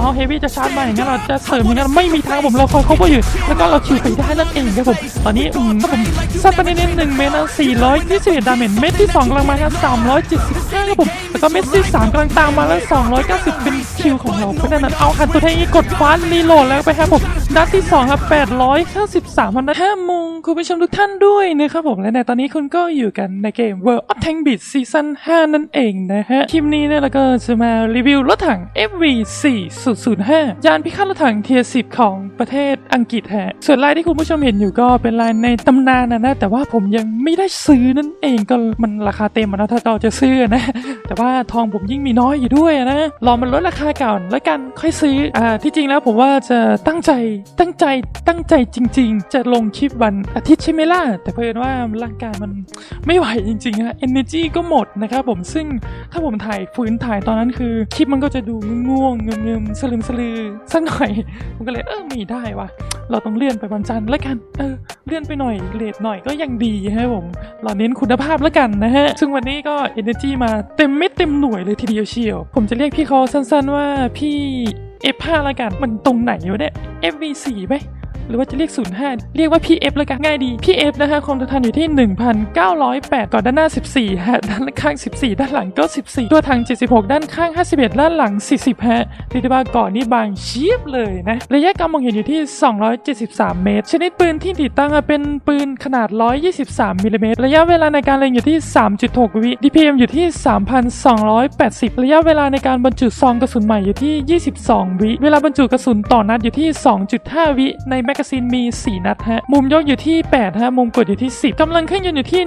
เอาเฮวี่จะชาร์จมาอย่างนั้นเราจะเสริมอย่างนั้นไม่มีทางผมเราคอยเขาก็อยู่ แล้วก็เราคิวไปได้นั่นเองครับผม ตอนนี้อืมผมซัดไปนิดหนึ่งเมตรสี่ร้อยยี่สิบเอ็ดดาเมจเม็ดที่สองกำลังมาครับสามร้อยเจ็ดสิบห้าครับผมแล้วก็เม็ดที่สามกำลังตามมาแล้วสองร้อยเก้าสิบเป็นคิวของเราเพราะนั้นเอาอันตัวเทนนี้กดฟ้ารีโหลดแล้วไปครับผมดัตที่สองครับแปดร้อยเก้าสิบสามพัดห้ามงคุณผู้ชมทุกท่านด้วยนะครับผมและในตอนนี้คุณก็อยู่กันในเกม World of Tank Beat Season 5 นั่นเองนะฮะคลิปนี้เนี่ยเราก็จะมารีวิวรถถัง FV40 0.05 ยานพิฆาตระถังเทียสิบของประเทศอังกฤษแฮะ ส่วนลายที่คุณผู้ชมเห็นอยู่ก็เป็นลายในตำนานนะนะ แต่ว่าผมยังไม่ได้ซื้อนั่นเองก็มันราคาเต็มนะถ้าเราจะซื้อนะ แต่ว่าทองผมยิ่งมีน้อยอยู่ด้วยนะ รอมันลดราคาก่อนแล้วกันค่อยซื้อ อ่า ที่จริงแล้วผมว่าจะตั้งใจตั้งใจตั้งใจจริง ๆ จะลงคลิปวันอาทิตย์ใช่ไหมล่ะ แต่เพราะว่าร่างกายมันไม่ไหวจริงๆฮะ energy ก็หมดนะครับผมซึ่งถ้าผมถ่ายฝืนถ่ายตอนนั้นคือคลิปมันก็จะดูง่วงเงื่มสลืมสลือสักหน่อย ผมก็เลยเออไม่ได้วะเราต้องเลื่อนไปวันจันทร์แล้วกัน เออ เลื่อนไปหน่อยเลทหน่อยก็ยังดีฮะผม เราเน้นคุณภาพแล้วกันนะฮะ ซึ่งวันนี้ก็ energy มาเต็มเม็ดเต็มหน่วยเลยทีเดียวเชียว ผมจะเรียกพี่เขาสั้นๆว่าพี่ F5 แล้วกัน มันตรงไหนวะเนี่ย FV4 ไหม หรือว่าจะเรียก 05 เรียกว่า PF แล้วกันง่ายดี PF นะคะความทนทานอยู่ที่ 1,908ก่อนด้านหน้า 14ฮะด้านข้าง 14 ด้านหลังก็ 14 ตัวทาง76 ด้านข้าง 51 ด้านหลัง 40ฮะเรียกได้ว่าก่อนนี่บางเชียบเลยนะระยะการมองเห็นอยู่ที่ 273 เมตร ชนิดปืนที่ติดตั้งเป็นปืนขนาด 123มิลลิเมตรระยะเวลาในการเล็งอยู่ที่ 3.6 วิ DPM อยู่ที่ 3,280 ระยะเวลาในการบรรจุซองกระสุนใหม่อยู่ที่ 22 วิ เวลาบรรจุกระสุนต่อนัดอยู่ที่ 2.5 วิในแมกกาซีนมี 4 นัดฮะ มุมยกอยู่ที่ 8 ฮะ มุมกดอยู่ที่ 10 กำลังเครื่องยนต์อยู่ที่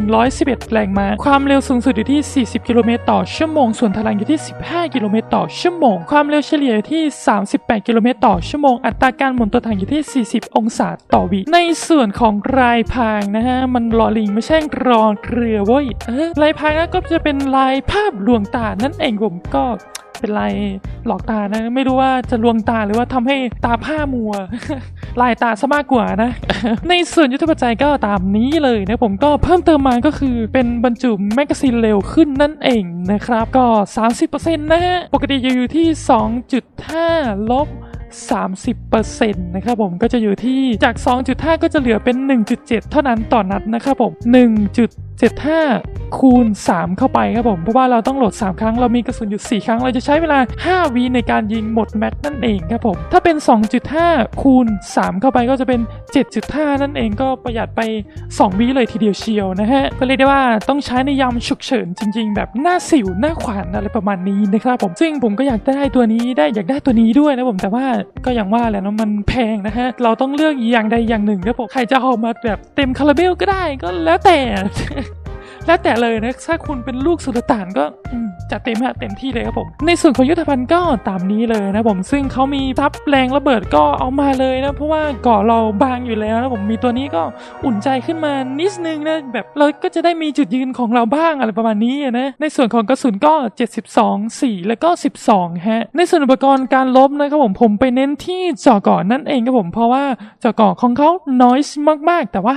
1,111 แรงม้า ความเร็วสูงสุดอยู่ที่ 40 กิโลเมตรต่อชั่วโมง ส่วนพลังอยู่ที่ 15 กิโลเมตรต่อชั่วโมง ความเร็วเฉลี่ยอยู่ที่ 38 กิโลเมตรต่อชั่วโมง อัตราการหมุนตัวถังอยู่ที่ 40 องศาต่อวิ ในส่วนของรายพรางนะฮะ มันรอลิงไม่ใช่รอเรือเว้ยลายพรางนะก็จะเป็นลายภาพลวงตา นั่นเองผมก็เป็นลายหลอกตานะ ไม่รู้ว่าจะลวงตาหรือว่าทำให้ตาผ้ามัว ลายตาซะมากกว่านะ ในส่วนยุทธปัจจัยก็ตามนี้เลยนะผมก็เพิ่มเติมมาก็คือเป็นบรรจุแมกกาซีนเร็วขึ้นนั่นเองนะครับ ก็ 30%นะฮะปกติจะอยู่ที่ 2.5 ลบ30%นะครับผมก็จะอยู่ที่จาก 2.5 ก็จะเหลือเป็น 1.7 เท่านั้นต่อนัดนะครับผม 75 คูณ 3 เข้าไปครับผม เพราะว่าเราต้องโหลด 3 ครั้ง เรามีกระสุนอยู่ 4 ครั้ง เราจะใช้เวลา 5วิในการยิงหมดแม็กนั่นเองครับผม ถ้าเป็น 2.5 คูณ 3 เข้าไปก็จะเป็น 7.5 นั่นเองก็ประหยัดไป 2วิเลยทีเดียวเชียวนะฮะ ก็เรียกได้ว่าต้องใช้ในยามฉุกเฉินจริง ๆ แบบหน้าสิวหน้าขวานอะไรประมาณนี้นะครับผม ซึ่งผมก็อยากได้ตัวนี้ได้อยากได้ตัวนี้ด้วยนะผมแต่ว่าก็อย่างว่าแหละเนาะมันแพงนะฮะเราต้องเลือกอย่างใดอย่างหนึ่งนะผมใครจะเอามาแบบเต็มคาราเบลก็ได้ก็แล้วแต่ แล้วแต่เลยนะถ้าคุณเป็นลูกสุลต่านก็จัดเต็มฮะเต็มที่เลยครับผม ในส่วนของยุทธภัณฑ์ก็ตามนี้เลยนะผมซึ่งเขามีทับแรงระเบิดก็เอามาเลยนะ เพราะว่าเกาะเราบางอยู่แล้วนะผมมีตัวนี้ก็อุ่นใจขึ้นมานิดนึงนะแบบเราก็จะได้มีจุดยืนของเราบ้างอะไรประมาณนี้นะในส่วนของกระสุนก็ 72 4 แล้วก็ 12ฮะในส่วนอุปกรณ์การลบนะครับผมผมไปเน้นที่จาะเกาะนั่นเองครับผมเพราะว่าจาะเกาะของเขาน้อยมากๆ แต่ว่า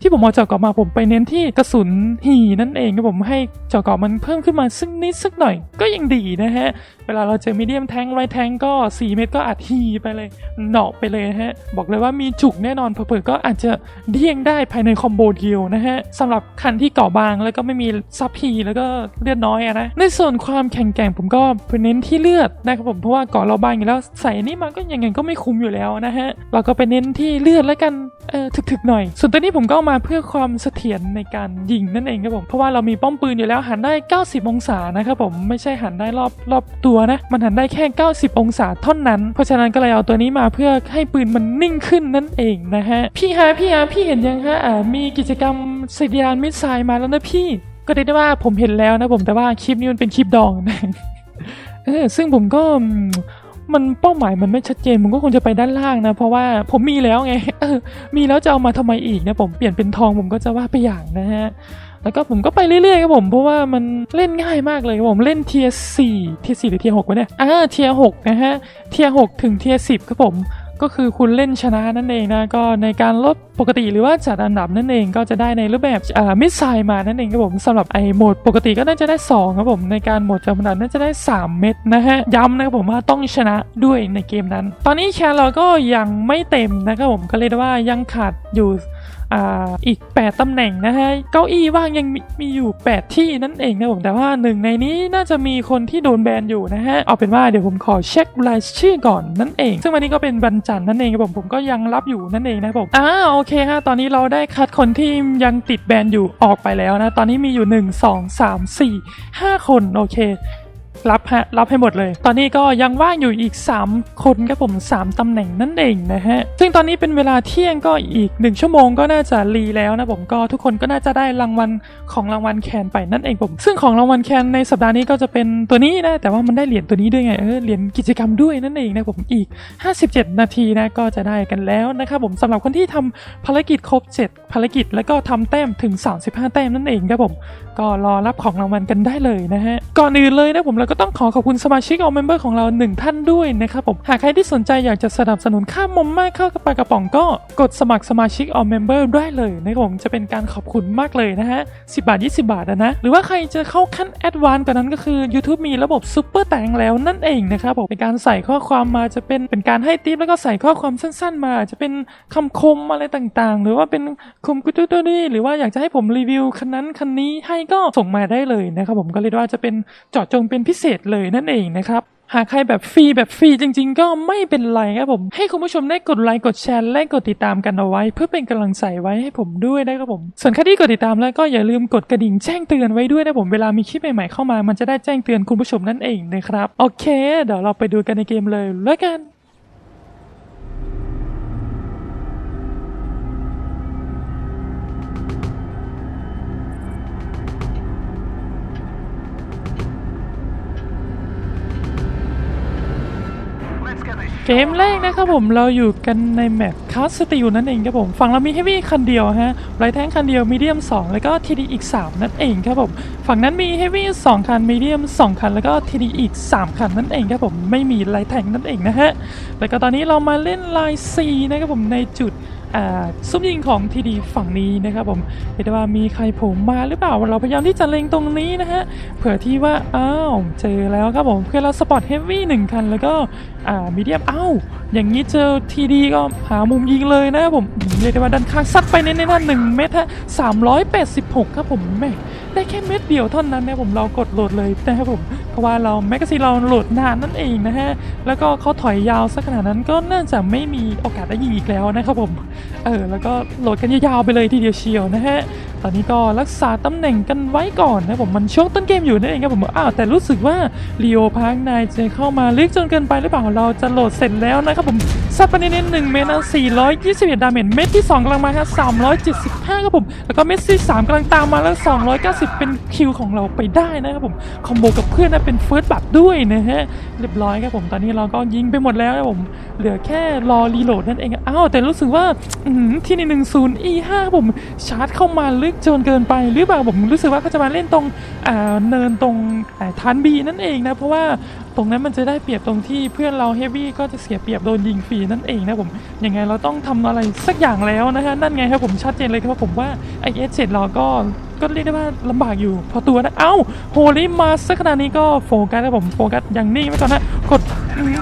ที่ผมเอาจาะเกาะมาผมไปเน้นที่กระสุนหีนั่นเองครับผมให้เจาะเกาะมันเพิ่มขึ้นมาสักนิดสักหน่อยก็ยังดีนะฮะ เวลาเราเจอมีเดียมแทงไรแทงก็ 4 เม็ดก็อัดฮีไปเลยเหนาะไปเลยนะฮะ บอกเลยว่ามีจุกแน่นอนเผื่อก็อาจจะเดี่ยงได้ภายในคอมโบเดียวนะฮะสำหรับคันที่เกาะบางแล้วก็ไม่มีซับฮีแล้วก็เลือดน้อยอะนะในส่วนความแข็งแกร่งผมก็ไปเน้นที่เลือดนะครับผมเพราะว่าเกาะเราบางอยู่แล้วใส่นี่มาก็ยังไงก็ไม่คุ้มอยู่แล้วนะฮะเราก็ไปเน้นที่เลือดแล้วกันเออถึกๆหน่อย ส่วนตัวนี้ผมก็เอามาเพื่อความเสถียรในการยิงนั่นเองครับผมเพราะว่าเรามีป้อมปืนอยู่แล้วหันได้ 90 องศานะครับผมไม่ใช่หันได้รอบรอบตัวนะ มันหันได้แค่ 90 องศาเท่านั้น เพราะฉะนั้นก็เลยเอาตัวนี้มาเพื่อให้ปืนมันนิ่งขึ้นนั่นเองนะฮะพี่ฮะพี่ฮะพี่เห็นยังฮะอ่ามีกิจกรรมสิยานมิสไซล์มาแล้วนะพี่ก็ได้ว่าผมเห็นแล้วนะผมแต่ว่าคลิปนี้มันเป็นคลิปดองนะเออซึ่งผมก็มันเป้าหมายมันไม่ชัดเจนผมก็คงจะไปด้านล่างนะ เพราะว่าผมมีแล้วไงเออมีแล้วจะเอามาทำไมอีกนะผมเปลี่ยนเป็นทองผมก็จะว่าไปอย่างนะฮะ แล้วก็ผมก็ไปเรื่อยๆครับผมเพราะว่ามันเล่นง่ายมากเลยครับผมเล่นเทียสี่เทียสี่หรือเทียหกวะเนี่ยอ่าเทียหกนะฮะเทียหกถึงเทียสิบครับผมก็คือคุณเล่นชนะนั่นเองนะก็ในการลดปกติหรือว่าจัดอันดับนั่นเองก็จะได้ในรูปแบบอ่ามิสไซล์มานั่นเองครับผมสำหรับไอโหมดปกติก็น่าจะได้ 2 ครับผมในการโหมดจัดอันดับน่าจะได้ 3 เม็ดนะฮะย้ำนะครับผมว่าต้องชนะด้วยในเกมนั้น ตอนนี้แคร์เราก็ยังไม่เต็มนะครับผมก็เรียว่ายังขาดอยู่ อีก 8ตำแหน่งนะฮะเก้าอี้ว่างยังมีมีอยู่ 8 ที่นั่นเองนะผมแต่ว่าหนึ่งในนี้น่าจะมีคนที่โดนแบนอยู่นะฮะเอาเป็นว่าเดี๋ยวผมขอเช็ครายชื่อก่อนนั่นเอง ซึ่งวันนี้ก็เป็นวันจันนั่นเองครับผมผมก็ยังรับอยู่นั่นเองนะผมอ่าโอเคฮะตอนนี้เราได้คัดคนที่ยังติดแบนอยู่ออกไปแล้วนะตอนนี้มีอยู่ 1 2 3 4 5 คนโอเค รับฮะรับให้หมดเลย ตอนนี้ก็ยังว่างอยู่อีก 3 คนครับผม 3ตำแหน่งนั่นเองนะฮะ ซึ่งตอนนี้เป็นเวลาเที่ยงก็อีก 1 ชั่วโมงก็น่าจะรีแล้วนะผมก็ทุกคนก็น่าจะได้รางวัลของรางวัลแคนไปนั่นเองผม ซึ่งของรางวัลแคนในสัปดาห์นี้ก็จะเป็นตัวนี้นะ แต่ว่ามันได้เหรียญตัวนี้ด้วยไงเออเหรียญกิจกรรมด้วยนั่นเองนะผมอีก 57 นาทีนะก็จะได้กันแล้วนะครับผมสำหรับคนที่ทำภารกิจครบ 7 ภารกิจแล้วก็ทำแต้มถึง 35 แต้มนั่นเองครับผม ก็รอรับของรางวัลกันได้เลยนะฮะก่อนอื่นเลยนะผมเราก็ต้องขอขอบคุณสมาชิกเอาเมมเบอร์ของเราหนึ่งท่านด้วยนะครับผม หากใครที่สนใจอยากจะสนับสนุนค่ามอมมากเข้ากระปากระป๋องก็กดสมัครสมาชิกเอาเมมเบอร์ได้เลยนะครับผมจะเป็นการขอบคุณมากเลยนะฮะ10บาท 20 บาทอะนะ หรือว่าใครจะเข้าขั้นแอดวานซ์กว่านั้นก็คือ YouTube มีระบบซุปเปอร์แตงแล้วนั่นเองนะครับผมเป็นการใส่ข้อความมาจะเป็นเป็นการให้ทิปแล้วก็ใส่ข้อความสั้น ๆ มา จะเป็นคำคมอะไรต่างๆ หรือว่าเป็นคมกุตุตนี่หรือว่าอยากจะให้ผมรีวิวคันนั้นคันนี้ให้ก็ส่งมาได้เลยนะครับผมก็เรียกว่าจะเป็นเจาะจงเป็นพิเศษเลยนั่นเองนะครับหากใครแบบฟรีแบบฟรีจริง ๆ ก็ไม่เป็นไรครับผม ให้คุณผู้ชมได้กดไลค์กดแชร์และกดติดตามกันเอาไว้ เพื่อเป็นกำลังใจไว้ให้ผมด้วยนะครับผม ส่วนใครที่กดติดตามแล้วก็อย่าลืมกดกระดิ่งแจ้งเตือนไว้ด้วยนะผมเวลามีคลิปใหม่ๆเข้ามามันจะได้แจ้งเตือนคุณผู้ชมนั่นเองนะครับโอเค เดี๋ยวเราไปดูกันในเกมเลยแล้วกัน กมแรกนะครับผมเราอยู่กันในแมปคัสติลนั่นเองครับผมฝั่งเรามีเฮฟวี่คันเดียวฮะไรแทงคันเดียวมีเดียม 2 แล้วก็ทีดีอีก 3 นั่นเองครับผมฝั่งนั้นมีเฮฟวี่2คันมีเดียม 2 คัน แล้วก็ทีดีอีก 3 คันนั่นเองครับผมไม่มีไรแทงนั่นเองนะฮะแล้วก็ตอนนี้เรามาเล่นไลน์ซีนะครับผมในจุด ซุปยิงของทีดีฝั่งนี้นะครับผมเรียกได้ว่ามีใครผมมาหรือเปล่า เราพยายามที่จะเล็งตรงนี้นะฮะ เผื่อที่ว่า อ้าว เจอแล้วครับผม เพื่อเราสปอตเฮฟวี่หนึ่งคัน แล้วก็อ่ามีเดียมอ้าว อย่างนี้เจอทีดีก็หามุมยิงเลยนะครับผมเรียกได้ว่าดันข้างซัดไปในในนั้นหนึ่งเมตรฮะสามร้อยแปดสิบหกครับผมแม่ ได้แค่เม็ดเดียวเท่านั้นนะผมเรากดโหลดเลยนะครับผมเพราะว่าเราแมกกาซีนเราโหลดนานนั่นเองนะฮะแล้วก็เขาถอยยาวสักขนาดนั้นก็น่าจะไม่มีโอกาสได้ยิงอีกแล้วนะครับผมเออแล้วก็โหลดกันยาวๆไปเลยทีเดียวเชียวนะฮะตอนนี้ก็รักษาตำแหน่งกันไว้ก่อนนะผมมันช่วงต้นเกมอยู่นั่นเองครับผมอ้าวแต่รู้สึกว่าลีโอพาร์คนายจะเข้ามาลึกจนเกินไปหรือเปล่าเราจะโหลดเสร็จแล้วนะครับผมซัดไปเน้นๆหนึ่งเมตรนะ421ดดาเมจเม็ดที่2กำลังมาครับ375ครับผมแล้วก็เม็ดที่3กำลังตามมาแล้ว290เก้าสิบเป็นคิวของเราไปได้นะครับผมคอมโบกับเพื่อนนะเป็นเฟิร์สบัตด้วยนะฮะเรียบร้อยครับผมตอนนี้เราก็ยิงไปหมดแล้วครับผมเหลือแค่รอรีโหลดนั่นเองอ้าวแต่รู้สึกว่าอื้อหือที่ใน10 E5 ครับผมชาร์จเข้ามาลึกจนเกินไปหรือเปล่าผมรู้สึกว่าเขาจะมาเล่นตรงเนินตรงอ่าทานบีนั่นเองนะเพราะว่าตรงนั้นมันจะได้เปรียบตรงที่เพื่อนเราเฮฟวี่ก็จะเสียเปรียบโดนยิงฟรีนั่นเองนะผมยังไงเราต้องทำอะไรสักอย่างแล้วนะฮะนั่นไงครับผมชัดเจนเลยครับผมว่าไอเอสเจ็ดเราก็ก็เรียกได้ว่าลำบากอยู่พอตัวนะเอ้าโฮลี่มาสักขนาดนี้ก็โฟกัสนะผมโฟกัสอย่างนิ่งไว้ก่อนนะ กด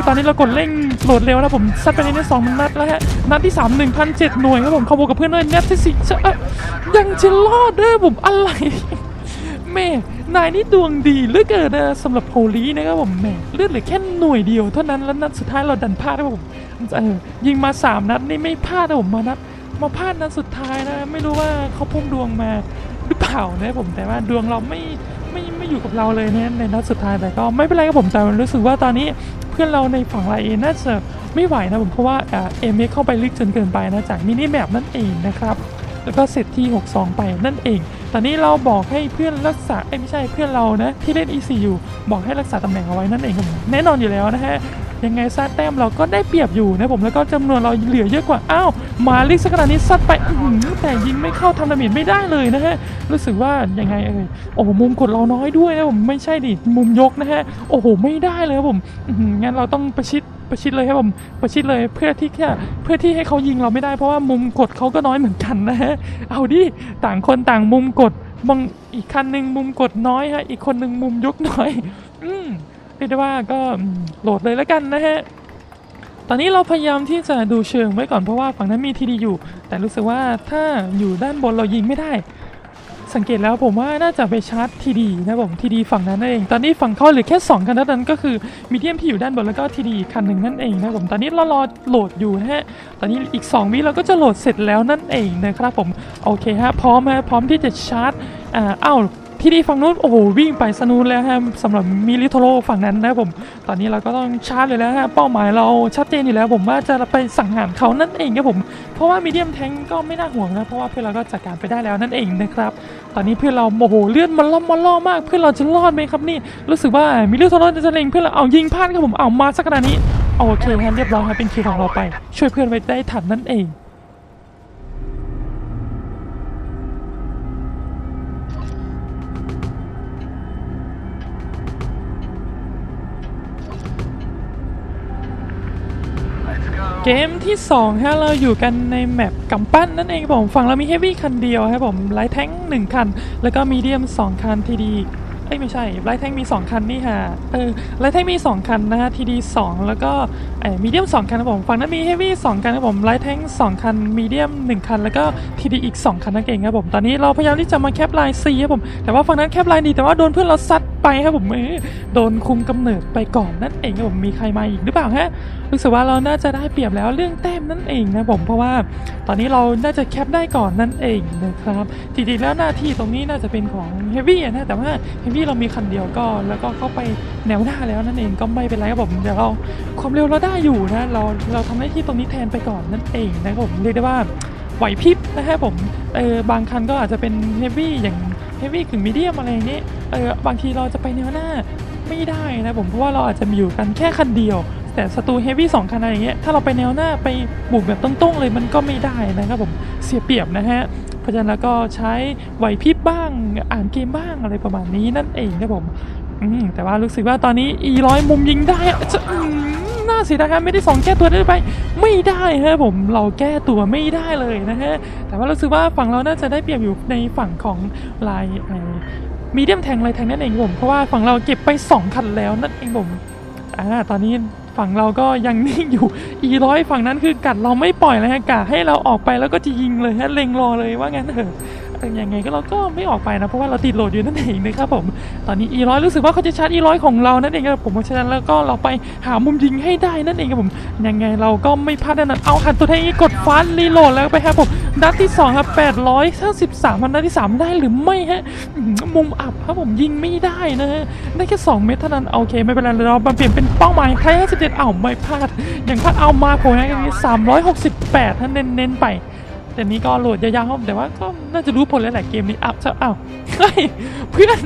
ตอนนี้เรากดเร่งโหลดเร็วนะผมซัดไปในนี้สองนัดแล้วฮะนัดที่สามหนึ่งพันเจ็ดหน่วยครับผมขโมยกับเพื่อนเลยนัดที่สี่ยังจะรอดด้วยผมอะไรแม่นายนี่ดวงดีเหลือเกินนะสำหรับโพลีนะครับผมแม่เลือดเหลือแค่หน่วยเดียวเท่านั้นแล้วนัดสุดท้ายเราดันพลาดนะผมเออยิงมาสามนัดนี่ไม่พลาดนะผมมานัดมาพลาดนัดสุดท้ายนะ ไม่รู้ว่าเขาพุ่มดวงมาหรือเปล่านะผมแต่ว่าดวงเราไม่ อยู่กับเราเลยนะในนัดสุดท้ายแต่ก็ไม่เป็นไรครับผมแต่รู้สึกว่าตอนนี้เพื่อนเราในฝั่งไลเอน่าจะไม่ไหวนะผมเพราะว่าเอ็มเอเข้าไปลึกจนเกินไปนะจากมินิแมปนั่นเองนะครับแล้วก็เสร็จที่ 62 ไปนั่นเอง ตอนนี้เราบอกให้เพื่อนรักษาไม่ใช่เพื่อนเรานะที่เล่น ECU บอกให้รักษาตำแหน่งเอาไว้นั่นเองครับผมแน่นอนอยู่แล้วนะฮะ ยังไงซะแต้มเราก็ได้เปรียบอยู่นะผมแล้วก็จำนวนเราเหลือเยอะกว่าอ้าวมาลิกสักขนาดนี้ซัดไปแต่ยิงไม่เข้าทำดาเมจไม่ได้เลยนะฮะรู้สึกว่ายังไงเอ่ยโอ้โหมุมกดเราน้อยด้วยนะผมไม่ใช่ดิมุมยกนะฮะโอ้โหไม่ได้เลยครับผมงั้นเราต้องประชิดประชิดเลยครับผมประชิดเลยเพื่อที่แค่เพื่อที่ให้เขายิงเราไม่ได้เพราะว่ามุมกดเขาก็น้อยเหมือนกันนะฮะเอาดิต่างคนต่างมุมกดบางอีกคันหนึ่งมุมกดน้อยฮะอีกคนหนึ่งมุมยกน้อย เรียกได้ว่าก็โหลดเลยแล้วกันนะฮะตอนนี้เราพยายามที่จะดูเชิงไว้ก่อนเพราะว่าฝั่งนั้นมีทีดีอยู่ แต่รู้สึกว่าถ้าอยู่ด้านบนเรายิงไม่ได้ สังเกตแล้วผมว่าน่าจะไปชาร์จทีดีนะผมทีดีฝั่งนั้นนั่นเอง ตอนนี้ฝั่งเขาเหลือแค่ 2 คันเท่านั้นก็คือมีเดียมที่อยู่ด้านบนแล้วก็ทีดีคันหนึ่งนั่นเองนะผมตอนนี้เรารอโหลดอยู่นะฮะตอนนี้อีก 2 วิเราก็จะโหลดเสร็จแล้วนั่นเองนะครับผมโอเคฮะพร้อมฮะพร้อมที่จะชาร์จอ่าอ้าว ที่ดีฝั่งนู้นโอ้โหวิ่งไปสนูนแล้วฮะสำหรับมิลิโทโรฝั่งนั้นนะผม ตอนนี้เราก็ต้องชาร์จเลยแล้วฮะเป้าหมายเราชัดเจนอยู่แล้ว ผมว่าจะไปสังหารเขานั่นเองครับผมเพราะว่ามีเดียมแทงก็ไม่น่าห่วงนะเพราะว่าเพื่อนเราก็จัดการไปได้แล้วนั่นเองนะครับตอนนี้เพื่อนเราโอ้โหเลื่อนมันล่อมมันล่อมากเพื่อนเราจะรอดไหมครับนี่รู้สึกว่ามิลิโทโรจะเล็งเพื่อนเราเอายิงพลาดครับผมเอามาสักขนาดนี้โอเคฮะเรียบร้อยครับเป็นคิวของเราไป ช่วยเพื่อนไว้ได้ทันนั่นเอง เกมที่2ฮะเราอยู่กันในแมปกำปั้นนั่นเองผมฝั่งเรามีเฮฟวี่คันเดียวครับผมไลท์แทงหนึ่งคัน แล้วก็มีเดียม 2 คันทีดีเอ้ยไม่ใช่ไลท์แทงมี 2 คันนี่ฮะเออไลท์แทงมี 2 คันนะฮะทีดี2แล้วก็เอ้มีเดียม 2 คันครับผมฝั่งนั้นมีเฮฟวี่2คันครับผมไลท์แทง2 คันมีเดียม 1 คัน แล้วก็ทีดีอีก 2 คันนั่นเองครับผมตอนนี้เราพยายามที่จะมาแคปไลน์ C ครับผมแต่ว่าฝั่งนั้นแคปไลน์ดีแต่ว่าโดนเพื่อนเราซัด ไปครับผมเออโดนคุมกำเนิดไปก่อนนั่นเองครับผมมีใครมาอีกหรือเปล่าฮะรู้สึกว่าเราน่าจะได้เปรียบแล้วเรื่องแต้มนั่นเองนะผมเพราะว่าตอนนี้เราน่าจะแคปได้ก่อนนั่นเองนะครับจริงๆแล้วหน้าที่ตรงนี้น่าจะเป็นของเฮฟวี่นะแต่ว่าเฮฟวี่เรามีคันเดียวก็แล้วก็เข้าไปแนวหน้าแล้วนั่นเองก็ไม่เป็นไรครับผมเดี๋ยวเราความเร็วเราได้อยู่นะเราเราทำหน้าที่ตรงนี้แทนไปก่อนนั่นเองนะครับผมเรียกได้ว่าไหวพริบนะฮะผมเออบางคันก็อาจจะเป็นเฮฟวี่อย่าง เฮฟวี่ถึงมีเดียมอะไรอย่างนี้เออบางทีเราจะไปแนวหน้าไม่ได้นะผมเพราะว่าเราอาจจะมีอยู่กันแค่คันเดียว แต่ศัตรูเฮฟวี่สองคันอะไรอย่างเงี้ยถ้าเราไปแนวหน้าไปบุกแบบตรงๆเลยมันก็ไม่ได้นะครับผมเสียเปรียบนะฮะเพราะฉะนั้นก็ใช้ไหวพริบบ้างอ่านเกมบ้างอะไรประมาณนี้นั่นเองนะผมอืมแต่ว่ารู้สึกว่าตอนนี้อีร้อยมุมยิงได้อะจะ น่าเสียดายครับไม่ได้สองแก้ตัวได้ไป ไม่ได้ฮะผมเราแก้ตัวไม่ได้เลยนะฮะแต่ว่ารู้สึกว่าฝั่งเราน่าจะได้เปรียบอยู่ในฝั่งของลายไอมีเดียมแทงอะไรแทงนั่นเองผมเพราะว่าฝั่งเราเก็บไป 2 คันแล้วนั่นเองผมอ่าตอนนี้ฝั่งเราก็ยังนิ่งอยู่อีร้อยฝั่งนั้นคือกัดเราไม่ปล่อยเลยฮะกะให้เราออกไปแล้วก็จะยิงเลยฮะเล็งรอเลยว่างั้นเถอะ เออยังไงก็เราก็ไม่ออกไปนะ เพราะว่าเราติดโหลดอยู่นั่นเองนะครับผม ตอนนี้อีร้อยรู้สึกว่าเขาจะชาร์จอีร้อยของเรานั่นเองครับผมเพราะฉะนั้นแล้วก็เราไปหามุมยิงให้ได้นั่นเองครับผม ยังไงเราก็ไม่พลาดแน่นอนเอาหันตัวแทนกดฟ้ารีโหลดแล้วไปครับผมนัดที่2ครับ853พันนัดที่ 3 ได้หรือไม่ฮะ มุมอับครับผมยิงไม่ได้นะฮะ ได้แค่ 2 เมตรเท่านั้น โอเค ไม่เป็นไรเราเปลี่ยนเป็นเป้าหมายใคร57เอ้าไม่พลาด อย่างพลาดเอามาโผล่ให้กันนี้368ท่านเน้นๆไป แต่นี้ก็โหลดยาวๆแต่ว่าก็น่าจะรู้ผลแล้วแหละเกมนี้อัพจะเอ้าเฮ้ยเพื่อน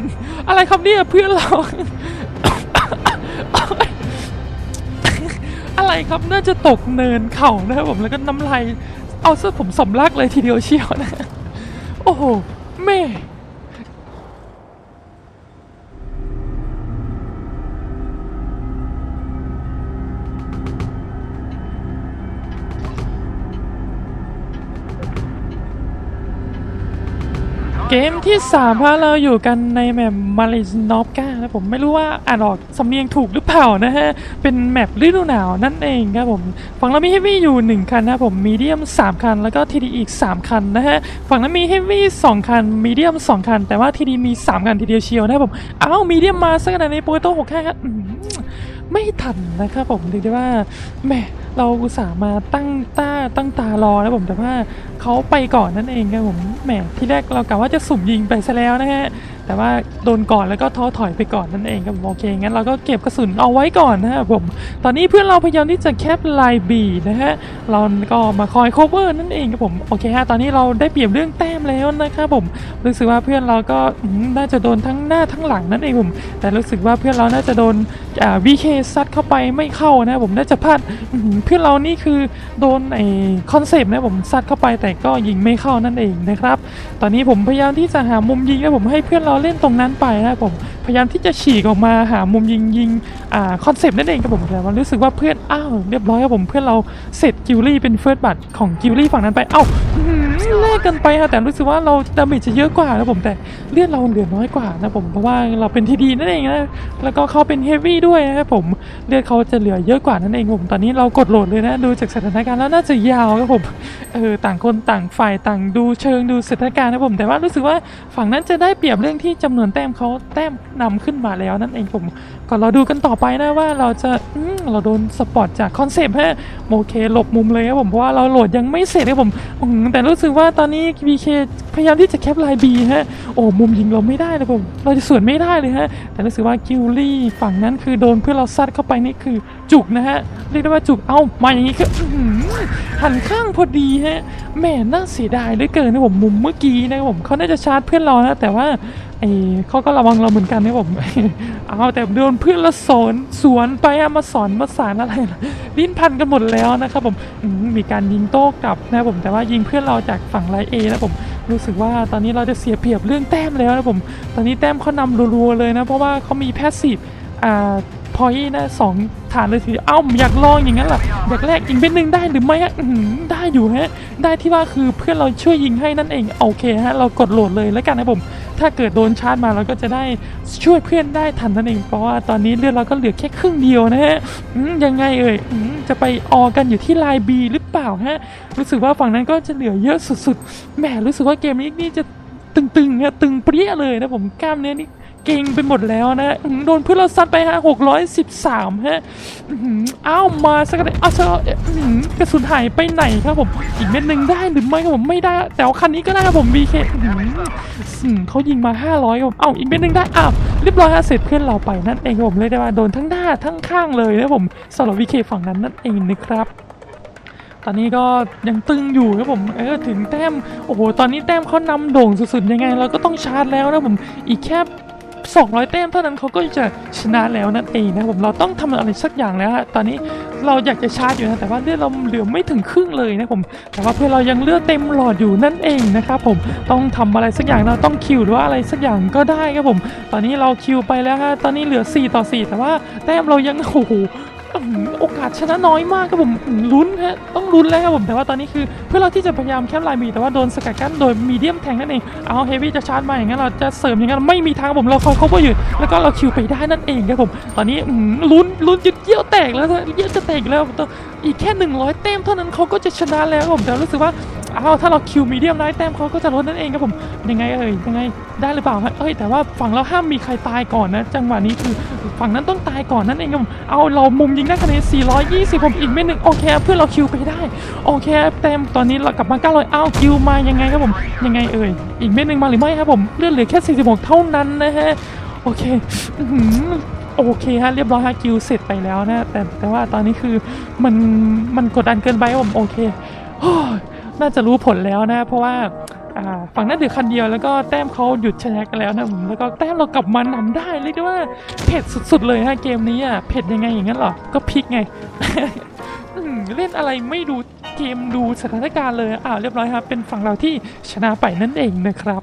อะไรครับเนี่ยเพื่อนเราอะไรครับน่าจะตกเนินเข่านะครับผมแล้วก็น้ำลายเอาซะผมสำลักเลยทีเดียวเชียวนะ โอ้โหแม่ เกมที่3ฮะเราอยู่กันในแมปมาริสนอฟกานะผมไม่รู้ว่าอ่านออกสำเนียงถูกหรือเปล่านะฮะ เป็นแมปฤดูหนาวนั่นเองครับผมฝั่งเรามีเฮฟวี่อยู่ 1 คันนะผมมีเดียม 3 คัน แล้วก็ทีดีอีก 3 คันนะฮะ ฝั่งนั้นมีเฮฟวี่2คันมีเดียม 2 คัน แต่ว่าทีดีมี 3 คันทีเดียวเชียวนะครับผมอ้าวมีเดียมมาสักขนาดนี้โปรโตหกแค่ไม่ทันนะครับผมเรียกได้ว่าแหม เราสาห์มาตั้งตาตั้งตารอนะผมแต่ว่าเขาไปก่อนนั่นเองครับผมแหมที่แรกเรากะว่าจะสุ่มยิงไปซะแล้วนะฮะแต่ว่าโดนก่อนแล้วก็ท้อถอยไปก่อนนั่นเองครับโอเคงั้นเราก็เก็บกระสุนเอาไว้ก่อนนะครับผม ตอนนี้เพื่อนเราพยายามที่จะแคปไลน์บีนะฮะเราก็มาคอย cover นั่นเองครับผมโอเคฮะตอนนี้เราได้เปรียบเรื่องแต้มแล้วนะครับผมรู้สึกว่าเพื่อนเราก็น่าจะโดนทั้งหน้าทั้งหลังนั่นเองผม แต่รู้สึกว่าเพื่อนเราน่าจะโดนอ่า VK ซัดเข้าไปไม่เข้านะผมน่าจะพลาดเพื่อนเรานี่คือโดนไอคอนเซปต์นะผมซัดเข้าไปแต่ก็ยิงไม่เข้านั่นเองนะครับตอนนี้ผมพยายามที่จะหามุมยิงนะผมให้เพื่อนเราเล่นตรงนั้นไปนะครับผมพยายามที่จะฉีกออกมาหามุมยิงยิงอ่าคอนเซปต์นั่นเองครับผมแต่มันรู้สึกว่าเพื่อนอ้าวเรียบร้อยครับผมเพื่อนเราเสร็จกิลลี่เป็นเฟิร์สบัตของกิลลี่ฝั่งนั้นไปเอ้าอื้อหือ แลกกันไปค่ะแต่รู้สึกว่าเราดาเมจจะเยอะกว่านะผมแต่เลือดเราเหลือน้อยกว่านะผมเพราะว่าเราเป็นทีดีนั่นเองนะแล้วก็เขาเป็นเฮฟวี่ด้วยนะครับผมเลือดเขาจะเหลือเยอะกว่านั่นเองผมตอนนี้เรากดโหลดเลยนะดูจากสถานการณ์แล้วน่าจะยาวครับผมเออต่างคนต่างฝ่ายต่างดูเชิงดูสถานการณ์นะผมแต่ว่ารู้สึกว่าฝั่งนั้นจะได้เปรียบเรื่องที่จำนวนแต้มเขาแต้มนำขึ้นมาแล้วนั่นเองผม ก่อนเราดูกันต่อไปนะว่าเราจะเราโดนสปอร์ตจากคอนเซปต์ฮะโอเคหลบมุมเลยครับผมเพราะว่าเราโหลดยังไม่เสร็จครับผมแต่รู้สึกว่าตอนนี้ BK พยายามที่จะแคปไลน์บีฮะโอ้มุมยิงเราไม่ได้เลยผมเราจะสวนไม่ได้เลยฮะแต่รู้สึกว่ากิลลี่ฝั่งนั้นคือโดนเพื่อนเราซัดเข้าไปนี่คือจุกนะฮะเรียกได้ว่าจุกเอ้ามาอย่างนี้คือหันข้างพอดีฮะแหม่น่าเสียดายเหลือเกินนะผมมุมเมื่อกี้นะครับผมเขาน่าจะชาร์จเพื่อนเรานะแต่ว่า ไอ้เขาก็ระวังเราเหมือนกันนะผมเอาแต่โดนเพื่อนละสอนสวนไปมาสอนมาสารอะไรล่ะลิ้นพันกันหมดแล้วนะครับผมมีการยิงโต้กลับนะผมแต่ว่ายิงเพื่อนเราจากฝั่งไลเอนะผมรู้สึกว่าตอนนี้เราจะเสียเปรียบเรื่องแต้มแล้วนะผมตอนนี้แต้มเขานำรัวๆเลยนะเพราะว่าเขามีแพสซีฟอ่าพอยนะสองฐานเลยทีเดียวเอ้าอยากลองอย่างนั้นหรออยากแลกยิงเป็นหนึ่งได้หรือไม่ฮะได้อยู่ฮะได้ที่ว่าคือเพื่อนเราช่วยยิงให้นั่นเองโอเคฮะเรากดโหลดเลยแล้วกันนะผม ถ้าเกิดโดนชาร์จมาเราก็จะได้ช่วยเพื่อนได้ทันนั่นเองเพราะว่าตอนนี้เลือดเราก็เหลือแค่ครึ่งเดียวนะฮะยังไงเอ่ยจะไปออกันอยู่ที่ไลน์บีหรือเปล่าฮะรู้สึกว่าฝั่งนั้นก็จะเหลือเยอะสุดๆแหมรู้สึกว่าเกมนี้นี่จะตึงๆฮะตึงเปรี้ยเลยนะผมกล้ามเนื้อนี่ เก่งไปหมดแล้วนะโดนเพื่อนเราซัดไปฮะหกร้อยสิบสามฮะอ้าวมาสักกระเอ้าวเธอกระสุนหายไปไหนครับผมอีกเม็ดหนึ่งได้หรือไม่ครับผมไม่ได้ แต่คันนี้ก็ได้ครับผม BK อืมเขายิงมา500ครับเอ้าอีกเม็ดหนึ่งได้อ้าวเรียบร้อยฮะเสร็จเพื่อนเราไปนั่นเองครับผมเลยได้ว่าโดนทั้งหน้าทั้งข้างเลยนะผมสำหรับวีเคฝั่งนั้นนั่นเองนะครับตอนนี้ก็ยังตึงอยู่ครับผม เออถึงแต้ม โอ้โห ตอนนี้แต้มเขานำโด่งสุดๆ ยังไง เราก็ต้องชาร์จแล้วนะผม อีกแค่ 200 แต้มเท่านั้นเขาก็จะชนะแล้วนั่นเองนะผมเราต้องทำอะไรสักอย่างแล้วฮะตอนนี้เราอยากจะชาร์จอยู่นะแต่ว่าเลือดเราเหลือไม่ถึงครึ่งเลยนะผมแต่ว่าเพื่อเรายังเลือดเต็มหลอดอยู่นั่นเองนะครับผมต้องทำอะไรสักอย่างเราต้องคิวหรือว่าอะไรสักอย่างก็ได้ครับผม ตอนนี้เราคิวไปแล้วฮะตอนนี้เหลือ 4 ต่อ 4 แต่ว่าแต้มเรายังโอ้โห โอกาสชนะน้อยมากครับผมลุ้นฮะต้องลุ้นแล้วครับผมแต่ว่าตอนนี้คือ เพื่อเราที่จะพยายามแคปลายมีแต่ว่าโดนสกัดกั้นโดยมีเดียมแทงนั่นเองเอาเฮฟวี่จะชาร์จมาอย่างนั้นเราจะเสริมอย่างนั้นไม่มีทางครับผมเราคอยเขาอยู่แล้วก็เราคิวไปได้นั่นเองครับผมตอนนี้ลุ้นลุ้นจนเยี่ยวแตกแล้วเยี่ยวจะแตกแล้วต้องอีกแค่ 100 เต้มเท่านั้นเขาก็จะชนะแล้วครับผมแต่รู้สึกว่า อ้าวถ้าเราคิวมีเดียมได้แต้มเขาก็จะลดนั่นเองครับผมยังไงเอ่ยยังไงได้หรือเปล่าฮะเอ้ยแต่ว่าฝั่งเราห้ามมีใครตายก่อนนะ จังหวะนี้คือฝั่งนั้นต้องตายก่อนนั่นเองครับผมเอาเรามุมยิงได้คะแนน420 ผมอีกเม็ดหนึ่งโอเคเพื่อเราคิวไปได้โอเคแต้มตอนนี้เรากลับมา900เอ้าคิวมายังไงครับผมยังไงเอ่ยอีกเม็ดหนึ่งมาหรือไม่ครับผมเลือดเหลือแค่ 46 เท่านั้นนะฮะโอเคโอเคฮะเรียบร้อยฮะคิวเสร็จไปแล้วนะแต่แต่ว่าตอนนี้คือมันมันกดดันเกินไปครับผมโอเคโอ้ น่าจะรู้ผลแล้วนะ เพราะว่าฝั่งนั้นถือคันเดียวแล้วก็แต้มเขาหยุดชนะกันแล้วนะผมแล้วก็แต้มเรากลับมานำได้เรียกได้ว่าเผ็ดสุดๆเลยฮะเกมนี้อะเผ็ดยังไงอย่างนั้นหรอก็พลิกไงเล่นอะไรไม่ดูเกมดูสถานการณ์เลยอ้าวเรียบร้อยครับเป็นฝั่งเราที่ชนะไปนั่นเองนะครับ